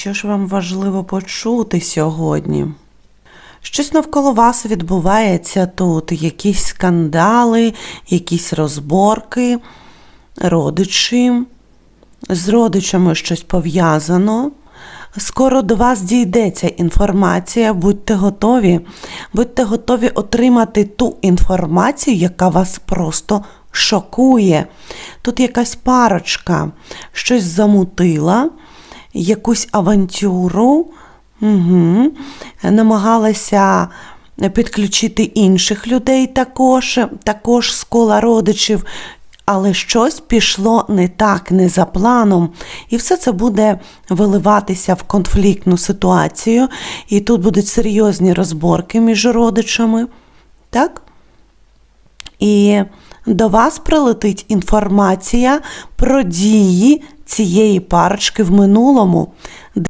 Що ж вам важливо почути сьогодні? Щось навколо вас відбувається тут, якісь скандали, якісь розборки, родичі, з родичами щось пов'язано. Скоро до вас дійдеться інформація, будьте готові. Будьте готові отримати ту інформацію, яка вас просто шокує. Тут якась парочка щось замутила, якусь авантюру, угу. намагалася підключити інших людей також, також з кола родичів. Але щось пішло не так, не за планом, і все це буде виливатися в конфліктну ситуацію, і тут будуть серйозні розборки між родичами. Так? І до вас прилетить інформація про дії цієї парочки в минулому.